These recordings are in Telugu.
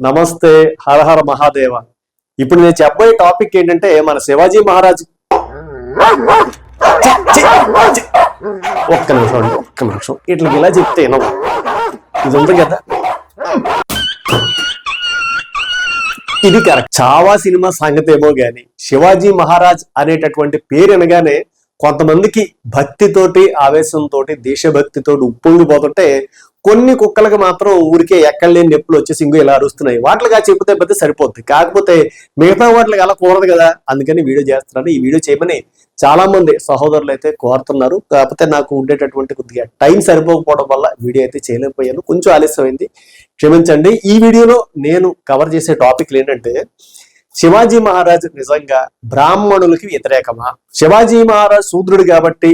నమస్తే హరహర మహాదేవ. ఇప్పుడు నేను చెప్పబోయే టాపిక్ ఏంటంటే మన శివాజీ మహారాజ్ ఒక్క నిమిషం అండి ఒక్క నిమిషం. ఇట్లా ఇలా చెప్తే ఇది ఉంది కదా? ఇది కరెక్ట్ చావా సినిమా సంగతి ఏమో గాని శివాజీ మహారాజ్ అనేటటువంటి పేరు అనగానే కొంతమందికి భక్తితోటి ఆవేశంతో దేశభక్తితోటి ఉప్పొంగిపోతుంటే కొన్ని కుక్కలకు మాత్రం ఊరికే ఎక్కడ లేని నొప్పులు వచ్చేసి ఇంకో ఇలా అరుస్తున్నాయి. వాటిగా చెబితే పెద్ద సరిపోద్ది. కాకపోతే మిగతా వాటికి అలా కూడదు కదా. అందుకని వీడియో చేస్తున్నాను. ఈ వీడియో చేయమని చాలా మంది సహోదరులు అయితే కోరుతున్నారు. కాకపోతే నాకు ఉండేటటువంటి కొద్దిగా టైం సరిపోకపోవడం వల్ల వీడియో అయితే చేయలేకపోయాను. కొంచెం ఆలస్యమైంది. క్షమించండి. ఈ వీడియోలో నేను కవర్ చేసే టాపిక్లు ఏంటంటే శివాజీ మహారాజ్ నిజంగా బ్రాహ్మణులకి వ్యతిరేకమా? శివాజీ మహారాజ్ శూద్రుడు కాబట్టి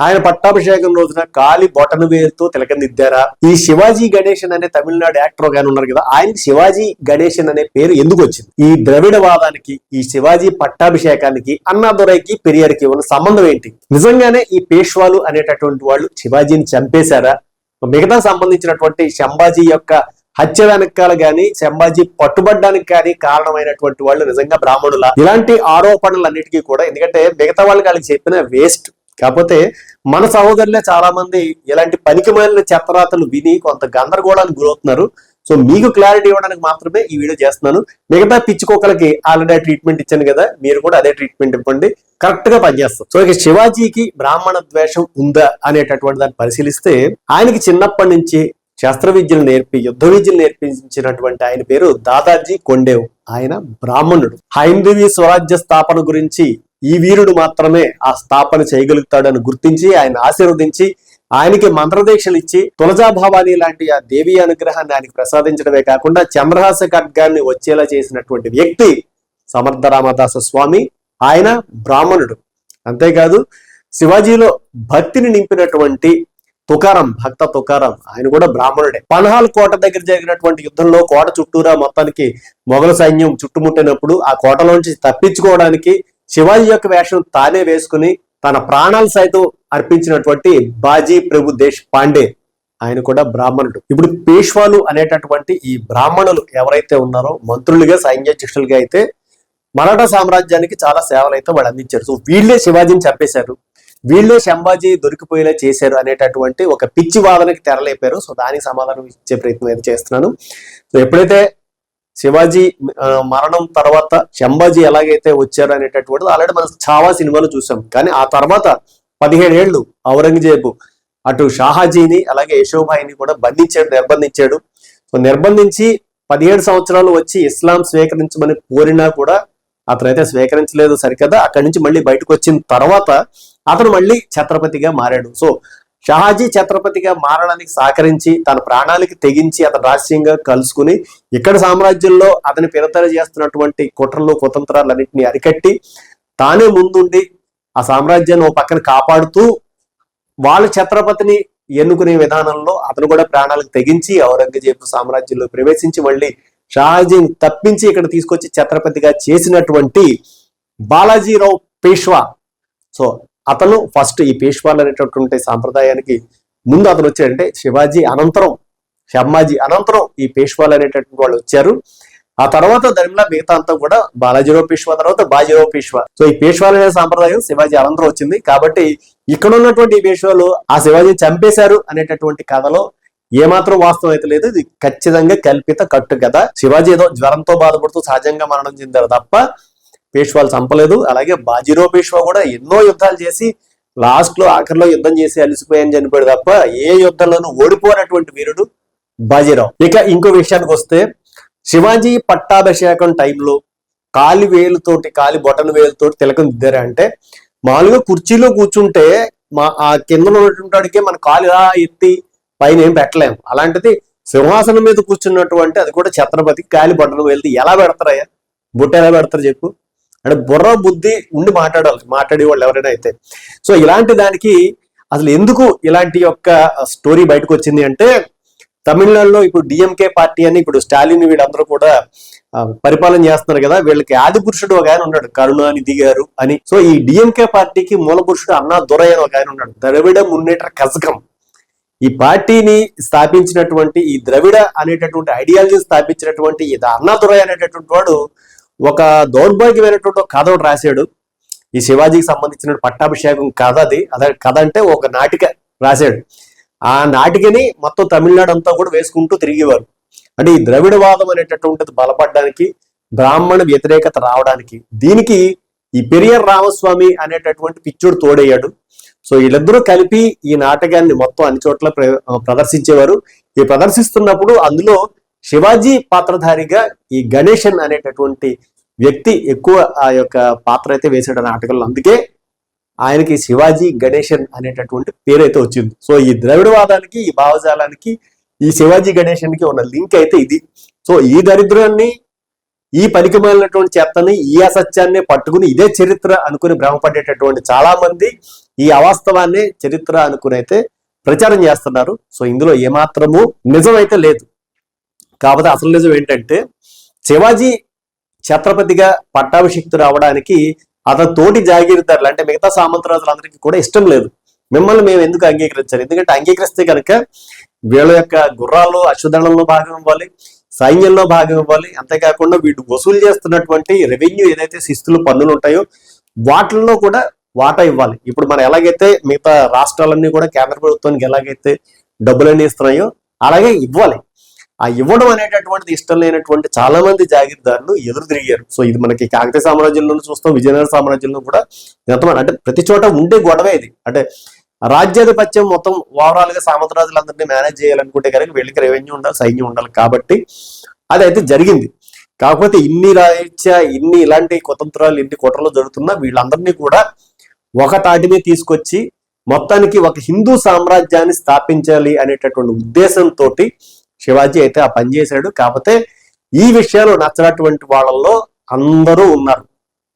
ఆయన పట్టాభిషేకం రోజున కాలి బొటను వేలుతో తిలకందిద్దారా ఈ శివాజీ గణేశన్ అనే తమిళనాడు యాక్టర్ గాని ఉన్నారు కదా ఆయనకి శివాజీ గణేశన్ అనే పేరు ఎందుకు వచ్చింది? ఈ ద్రవిడవాదానికి ఈ శివాజీ పట్టాభిషేకానికి అన్నాదురైకి పెరియార్కి ఉన్న సంబంధం ఏంటి? నిజంగానే ఈ పేష్వాలు అనేటటువంటి వాళ్ళు శివాజీని చంపేశారా? మిగతా సంబంధించినటువంటి శంభాజీ యొక్క హత్య వెనకాల గాని శంభాజీ పట్టుబడ్డానికి కానీ కారణమైనటువంటి వాళ్ళు నిజంగా బ్రాహ్మణుల? ఇలాంటి ఆరోపణలన్నిటికీ కూడా ఎందుకంటే మిగతా వాళ్ళు వాళ్ళకి చెప్పిన వేస్ట్ కాకపోతే మన సహోదరులే చాలా మంది ఇలాంటి పనికిమాలిన చెత్తరాతలు విని కొంత గందరగోళానికి గురవుతున్నారు. సో మీకు క్లారిటీ ఇవ్వడానికి మాత్రమే ఈ వీడియో చేస్తున్నాను. మిగతా పిచ్చుకోకలకి కుక్కలకి ఆల్రెడీ ట్రీట్మెంట్ ఇచ్చాను కదా మీరు కూడా అదే ట్రీట్మెంట్ ఇవ్వండి. కరెక్ట్గా పనిచేస్తాం. సో ఇక శివాజీకి బ్రాహ్మణ ద్వేషం ఉందా అనేటటువంటి దాన్ని పరిశీలిస్తే ఆయనకి చిన్నప్పటి నుంచి శస్త్ర విద్యలు నేర్పి యుద్ధ విద్యలు నేర్పించినటువంటి ఆయన పేరు దాదాజీ కొండేవ్. ఆయన బ్రాహ్మణుడు. హైందవీ స్వరాజ్య స్థాపన గురించి ఈ వీరుడు మాత్రమే ఆ స్థాపన చేయగలుగుతాడని గుర్తించి ఆయన ఆశీర్వదించి ఆయనకి మంత్రదీక్షలు ఇచ్చి తులజా భవాని లాంటి ఆ దేవి అనుగ్రహాన్ని ఆయనకి ప్రసాదించడమే కాకుండా చంద్రహాస ఖడ్గాన్ని వచ్చేలా చేసినటువంటి వ్యక్తి సమర్థ రామదాస స్వామి ఆయన బ్రాహ్మణుడు. అంతేకాదు శివాజీలో భక్తిని నింపినటువంటి తుకారం భక్త తుకారం ఆయన కూడా బ్రాహ్మణుడే. పన్హాల్ కోట దగ్గర జరిగినటువంటి యుద్ధంలో కోట చుట్టూరా మొత్తానికి మొఘల సైన్యం చుట్టుముట్టినప్పుడు ఆ కోటలోంచి తప్పించుకోవడానికి శివాజీ యొక్క వేషం తానే వేసుకుని తన ప్రాణాలు సైతం అర్పించినటువంటి బాజీ ప్రభు దేశ్ పాండే. ఆయన కూడా బ్రాహ్మణుడు. ఇప్పుడు పేష్వాలు అనేటటువంటి ఈ బ్రాహ్మణులు ఎవరైతే ఉన్నారో మంత్రులుగా సైన్యాధ్యక్షులుగా అయితే మరాఠా సామ్రాజ్యానికి చాలా సేవలు అయితే వాళ్ళు అందించారు. సో వీళ్ళే శివాజీని చంపేశారు. వీళ్ళే శంభాజీ దొరికిపోయేలా చేశారు అనేటటువంటి ఒక పిచ్చి వాదనకి తెరలేపారు. సో దానికి సమాధానం ఇచ్చే ప్రయత్నం అయితే చేస్తున్నాను. సో ఎప్పుడైతే శివాజీ మరణం తర్వాత శంభాజీ ఎలాగైతే వచ్చారు అనేటటువంటిది ఆల్రెడీ మనం చావా సినిమాలో చూసాం. కానీ ఆ తర్వాత పదిహేడు ఏళ్ళు ఔరంగజేబు అటు షాహాజీని అలాగే యశోభాయిని కూడా బంధించాడు నిర్బంధించాడు. సో నిర్బంధించి పదిహేడు సంవత్సరాలు వచ్చి ఇస్లాం స్వీకరించమని కోరినా కూడా అతనైతే స్వీకరించలేదు సరికదా. అక్కడి నుంచి మళ్ళీ బయటకు వచ్చిన తర్వాత అతను మళ్ళీ ఛత్రపతిగా మారాడు. సో షహాజీ ఛత్రపతిగా మారడానికి సహకరించి తన ప్రాణాలకి తెగించి అతను రహస్యంగా కలుసుకుని ఇక్కడ సామ్రాజ్యంలో అతని పిరతర చేస్తున్నటువంటి కుట్రలు కుతంత్రాలన్నింటినీ అరికట్టి తానే ముందుండి ఆ సామ్రాజ్యాన్ని ఓ పక్కన కాపాడుతూ వాళ్ళ ఛత్రపతిని ఎన్నుకునే విధానంలో అతను కూడా ప్రాణాలకు తెగించి ఔరంగజేబు సామ్రాజ్యంలో ప్రవేశించి మళ్ళీ షాజీని తప్పించి ఇక్కడ తీసుకొచ్చి ఛత్రపతిగా చేసినటువంటి బాలాజీరావు పేష్వా. సో అతను ఫస్ట్ ఈ పేష్వాలు అనేటటువంటి సాంప్రదాయానికి ముందు అతను వచ్చాడంటే శివాజీ అనంతరం షమ్మాజీ అనంతరం ఈ పేష్వాలు అనేటటువంటి వాళ్ళు వచ్చారు. ఆ తర్వాత దానిలో మిగతా అంతా కూడా బాలాజీరావు పేష్వా తర్వాత బాజీరావు పేష్వా. సో ఈ పేష్వాలు అనే సాంప్రదాయం శివాజీ అనంతరం వచ్చింది. కాబట్టి ఇక్కడ ఉన్నటువంటి ఈ పేష్వాలు ఆ శివాజీని చంపేశారు అనేటటువంటి కథలో ఏమాత్రం వాస్తవం అయితే లేదు. ఇది ఖచ్చితంగా కల్పిత కట్టు కదా శివాజీ ఏదో జ్వరంతో బాధపడుతూ సహజంగా మరణం చెందారు తప్ప పేష్వాలు చంపలేదు. అలాగే బాజీరావు పేష్వా కూడా ఎన్నో యుద్ధాలు చేసి లాస్ట్లో ఆఖరిలో యుద్ధం చేసి అలిసిపోయాని చనిపోయాడు తప్ప ఏ యుద్ధంలోనూ ఓడిపోనటువంటి వీరుడు బాజీరావు ఇక ఇంకో విషయానికి వస్తే శివాజీ పట్టాభిషేకం టైంలో కాలి వేలుతోటి కాలి బొటన వేలుతోటి తిలకం దిద్దారా అంటే మామూలుగా కుర్చీలో కూర్చుంటే మా ఆ కింద ఉన్నటువంటి మన కాలు ఇలా ఎత్తి పైన ఏం పెట్టలేము అలాంటిది సింహాసనం మీద కూర్చున్నటువంటి అది కూడా ఛత్రపతికి కాలి బొటన వేలుతో ఎలా పెడతారయ్యా? బుట్ట ఎలా పెడతారు చెప్పు. అంటే బుర్ర బుద్ధి ఉండి మాట్లాడాలి మాట్లాడే వాళ్ళు ఎవరైనా అయితే. సో ఇలాంటి దానికి అసలు ఎందుకు ఇలాంటి యొక్క స్టోరీ బయటకు వచ్చింది అంటే తమిళనాడులో ఇప్పుడు డిఎంకే పార్టీ అని ఇప్పుడు స్టాలిన్ వీళ్ళందరూ కూడా పరిపాలన చేస్తున్నారు కదా వీళ్ళకి ఆది పురుషుడు ఒక ఆయన ఉన్నాడు కరుణానిధి గారు అని. సో ఈ డిఎంకే పార్టీకి మూల పురుషుడు అన్నా దొరయ్య అని ఒక ఆయన ఉన్నాడు ద్రవిడ మున్నేట కజకం. ఈ పార్టీని స్థాపించినటువంటి ఈ ద్రవిడ అనేటటువంటి ఐడియాలజీ స్థాపించినటువంటి అన్నా అన్నాదురై అనేటటువంటి వాడు ఒక దౌర్భాగ్యమైనటువంటి ఒక కథ ఒకటి రాశాడు. ఈ శివాజీకి సంబంధించిన పట్టాభిషేకం కథ అది. అదే కథ అంటే ఒక నాటిక రాశాడు. ఆ నాటికని మొత్తం తమిళనాడు అంతా కూడా వేసుకుంటూ తిరిగేవారు. అంటే ఈ ద్రవిడవాదం అనేటటువంటిది బలపడడానికి బ్రాహ్మణ వ్యతిరేకత రావడానికి దీనికి ఈ పెరియర్ రామస్వామి అనేటటువంటి పిచ్చుడు తోడయ్యాడు. సో వీళ్ళిద్దరూ కలిపి ఈ నాటకాన్ని మొత్తం అన్ని చోట్ల ప్ర- ప్రదర్శించేవారు. ఈ ప్రదర్శిస్తున్నప్పుడు అందులో శివాజీ పాత్రధారిగా ఈ గణేషన్ అనేటటువంటి వ్యక్తి ఎక్కువ ఆ యొక్క పాత్ర అయితే వేసాడు నాటకంలో అందుకే ఆయనకి శివాజీ గణేషన్ అనేటటువంటి పేరు అయితే వచ్చింది. సో ఈ ద్రవిడవాదానికి ఈ భావజాలానికి ఈ శివాజీ గణేషన్కి ఉన్న లింక్ అయితే ఇది. సో ఈ దరిద్రాన్ని ఈ పనికిమాలినటువంటి చెత్తని ఈ అసత్యాన్ని పట్టుకుని ఇదే చరిత్ర అనుకుని భ్రమపడేటటువంటి చాలా మంది ఈ అవాస్తవాన్ని చరిత్ర అనుకుని అయితే ప్రచారం చేస్తున్నారు. సో ఇందులో ఏమాత్రము నిజం అయితే లేదు. కాకపోతే అసలు నిజం ఏంటంటే శివాజీ ఛత్రపతిగా పట్టాభిషిక్తుడు అవడానికి అతని తోటి జాగీరదారులు అంటే మిగతా సామంతరాజులందరికీ కూడా ఇష్టం లేదు. మిమ్మల్ని మేము ఎందుకు అంగీకరించాలి? ఎందుకంటే అంగీకరిస్తే కనుక వీళ్ళ యొక్క గుర్రాలు అశ్వదళంలో భాగం ఇవ్వాలి సైన్యంలో భాగం ఇవ్వాలి అంతేకాకుండా వీళ్ళు వసూలు చేస్తున్నటువంటి రెవెన్యూ ఏదైతే శిస్తులు పన్నులు ఉంటాయో వాటిల్లో కూడా వాటా ఇవ్వాలి. ఇప్పుడు మనం ఎలాగైతే మిగతా రాష్ట్రాలన్నీ కూడా కేంద్ర ప్రభుత్వానికి ఎలాగైతే డబ్బులన్నీ ఇస్తున్నాయో అలాగే ఇవ్వాలి. ఆ ఇవ్వడం అనేటటువంటిది ఇష్టం లేనటువంటి చాలా మంది జాగీర్దారులు ఎదురు తిరిగారు. సో ఇది మనకి కాకతీయ సామ్రాజ్యంలోనూ చూస్తాం విజయనగర సామ్రాజ్యంలో కూడా ఎంతమంది అంటే ప్రతి చోట ఉండే గొడవే ఇది. అంటే రాజ్యాధిపత్యం మొత్తం ఓవరాల్గా సామంతరాజులందరినీ మేనేజ్ చేయాలనుకుంటే కనుక వీళ్ళకి రెవెన్యూ ఉండాలి సైన్యం ఉండాలి కాబట్టి అదైతే జరిగింది. కాకపోతే ఇన్ని రాజ్య ఇన్ని ఇలాంటి కుతంత్రాలు ఇన్ని కుట్రలు జరుగుతున్నా వీళ్ళందరినీ కూడా ఒక తాటిని తీసుకొచ్చి మొత్తానికి ఒక హిందూ సామ్రాజ్యాన్ని స్థాపించాలి అనేటటువంటి ఉద్దేశంతో శివాజీ అయితే ఆ పని చేశాడు. కాకపోతే ఈ విషయాలు నచ్చినటువంటి వాళ్ళల్లో అందరూ ఉన్నారు.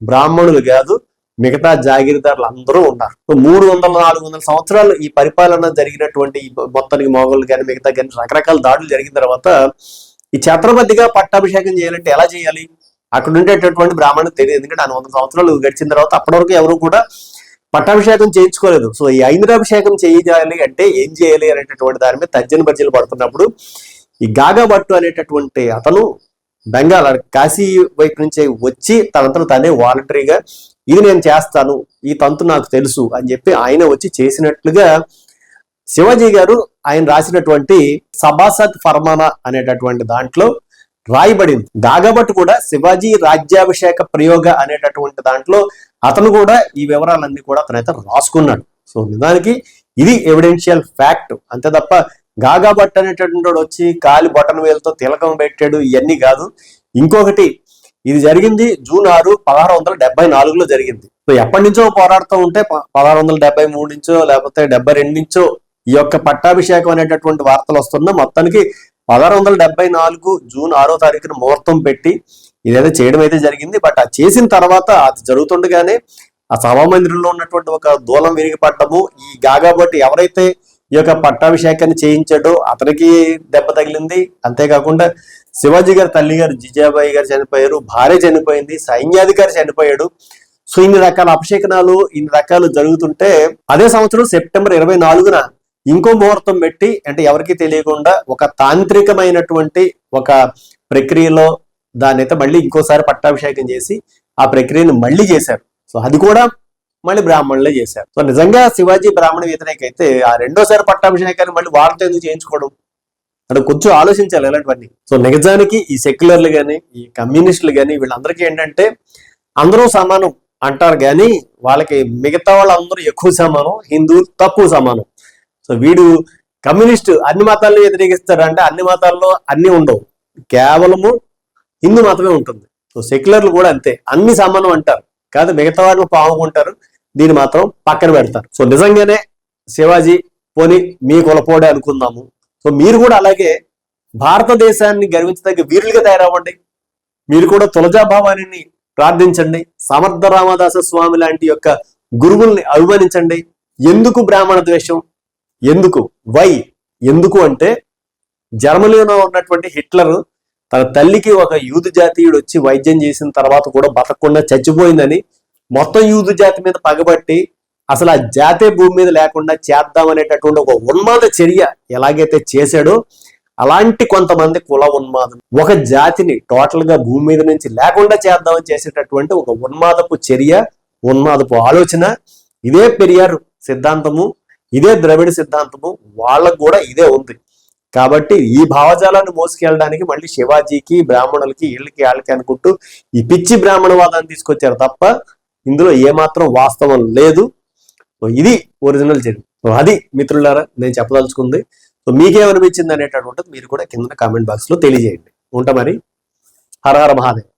బ్రాహ్మణులు కాదు మిగతా జాగీరదారులు అందరూ ఉన్నారు. మూడు వందల నాలుగు వందల సంవత్సరాలు ఈ పరిపాలన జరిగినటువంటి ఈ మొత్తానికి మొగలు కానీ మిగతా కానీ రకరకాల దాడులు జరిగిన తర్వాత ఈ ఛత్రపతిగా పట్టాభిషేకం చేయాలంటే ఎలా చేయాలి? అక్కడ ఉండేటటువంటి బ్రాహ్మణులకు తెలియదు. ఎందుకంటే ఆ వందల సంవత్సరాలు గడిచిన తర్వాత అప్పటి వరకు ఎవరు కూడా పట్టాభిషేకం చేయించుకోలేదు. సో ఈ ఐంద్రాభిషేకం చేయాలి అంటే ఏం చేయాలి అనేటటువంటి దాని మీద తర్జన బజ్జీలు పడుతున్నప్పుడు ఈ గాగా భట్టు అనేటటువంటి అతను బెంగాల్ కాశీ వైపు నుంచి వచ్చి తనంతను తనే వాలంటరీగా ఇది నేను చేస్తాను ఈ తంతు నాకు తెలుసు అని చెప్పి ఆయన వచ్చి చేసినట్లుగా శివాజీ గారు ఆయన రాసినటువంటి సభాసత్ ఫర్మానా అనేటటువంటి దాంట్లో రాయబడింది. దాగబట్ కూడా శివాజీ రాజ్యాభిషేక ప్రయోగ అనేటటువంటి దాంట్లో అతను కూడా ఈ వివరాలన్నీ కూడా అతనైతే రాసుకున్నాడు. సో నిజానికి ఇది ఎవిడెన్షియల్ ఫ్యాక్ట్ అంతే తప్ప గాగా భట్ అనేటటువంటి వాడు వచ్చి కాలి బొటన్ వేలతో తిలకం పెట్టాడు ఇవన్నీ కాదు. ఇంకొకటి ఇది జరిగింది జూన్ ఆరు పదహారు వందల డెబ్బై నాలుగులో జరిగింది. సో ఎప్పటి నుంచో పోరాడుతూ ఉంటే ప- పదహారు వందల డెబ్బై మూడు నుంచో లేకపోతే డెబ్బై రెండు నుంచో ఈ యొక్క పట్టాభిషేకం అనేటటువంటి వార్తలు వస్తున్నా మొత్తానికి పదహారు వందల డెబ్బై నాలుగు జూన్ ఆరో తారీఖున ముహూర్తం పెట్టి ఇదైతే చేయడం అయితే జరిగింది. బట్ ఆ చేసిన తర్వాత అది జరుగుతుండగానే ఆ సభామందిరంలో ఉన్నటువంటి ఒక దూలం విరిగిపడ్డము. ఈ గాగాబట్టి ఎవరైతే ఈ యొక్క పట్టాభిషేకాన్ని చేయించాడో అతనికి దెబ్బ తగిలింది. అంతేకాకుండా శివాజీ గారి తల్లి గారు జిజాబాయి గారు చనిపోయారు. భార్య చనిపోయింది. సైన్యాధికారి చనిపోయాడు. సో ఇన్ని రకాల అభిషేకనాలు ఇన్ని రకాలు జరుగుతుంటే అదే సంవత్సరం సెప్టెంబర్ ఇరవై నాలుగున ఇంకో ముహూర్తం పెట్టి అంటే ఎవరికి తెలియకుండా ఒక తాంత్రికమైనటువంటి ఒక ప్రక్రియలో దాన్ని అయితే మళ్ళీ ఇంకోసారి పట్టాభిషేకం చేసి ఆ ప్రక్రియను మళ్ళీ చేశారు. సో అది కూడా మళ్ళీ బ్రాహ్మణులే చేశారు. సో నిజంగా శివాజీ బ్రాహ్మణ వ్యతిరేక అయితే ఆ రెండోసారి పట్టాభిషేకాన్ని మళ్ళీ వాళ్ళతో ఎందుకు చేయించుకోవడం? అంటే కొంచెం ఆలోచించాలి ఇలాంటివన్నీ. సో నిజానికి ఈ సెక్యులర్లు కానీ ఈ కమ్యూనిస్టులు కానీ వీళ్ళందరికీ ఏంటంటే అందరూ సమానం అంటారు కానీ వాళ్ళకి మిగతా వాళ్ళందరూ ఎక్కువ సమానం హిందువులు తక్కువ సమానం. సో వీడు కమ్యూనిస్ట్ అన్ని మతాలను వ్యతిరేకిస్తాడు అంటే అన్ని మతాల్లో అన్ని ఉండవు. కేవలము హిందూ మతమే ఉంటుంది. సో సెక్యులర్లు కూడా అంతే. అన్ని సమానం అంటారు. కాదు మిగతా వాళ్ళు పాముకుంటారు దీన్ని మాత్రం పక్కన పెడతారు. సో నిజంగానే శివాజీ పోని మీ కులపోడే అనుకుందాము. సో మీరు కూడా అలాగే భారతదేశాన్ని గర్వించదగ్గ వీరులుగా తయారవ్వండి. మీరు కూడా తులజాభావాని ప్రార్థించండి. సమర్థ రామదాస స్వామి లాంటి యొక్క గురువుల్ని అభిమానించండి. ఎందుకు బ్రాహ్మణ ద్వేషం? ఎందుకు? వై? ఎందుకు అంటే జర్మనీలో ఉన్నటువంటి హిట్లర్ తన తల్లికి ఒక యూదు జాతీయుడు వచ్చి వైద్యం చేసిన తర్వాత కూడా బతకకుండా చచ్చిపోయిందని మొత్తం యూదు జాతి మీద పగబట్టి అసలు ఆ జాతే భూమి మీద లేకుండా చేద్దాం అనేటటువంటి ఒక ఉన్మాద చర్య ఎలాగైతే చేశాడో అలాంటి కొంతమంది కుల ఉన్మాదం ఒక జాతిని టోటల్గా భూమి మీద నుంచి లేకుండా చేద్దామని చేసేటటువంటి ఒక ఉన్మాదపు చర్య ఉన్మాదపు ఆలోచన ఇదే పెరియారు సిద్ధాంతము. ఇదే ద్రవిడ సిద్ధాంతము వాళ్ళకు కూడా ఇదే ఉంది. కాబట్టి ఈ భావజాలాన్ని మోసుకెళ్ళడానికి మళ్ళీ శివాజీకి బ్రాహ్మణులకి వీళ్ళకి వాళ్ళకి అనుకుంటూ ఈ పిచ్చి బ్రాహ్మణవాదాన్ని తీసుకొచ్చారు తప్ప ఇందులో ఏమాత్రం వాస్తవం లేదు. ఇది ఒరిజినల్ చరిత్ర అది మిత్రులారా నేను చెప్పదలుచుకుంది. సో మీకేమనిపించింది అనేటటువంటిది మీరు కూడా కింద కామెంట్ బాక్స్లో తెలియజేయండి. ఉంటా మరి. హర హర మహాదేవ్.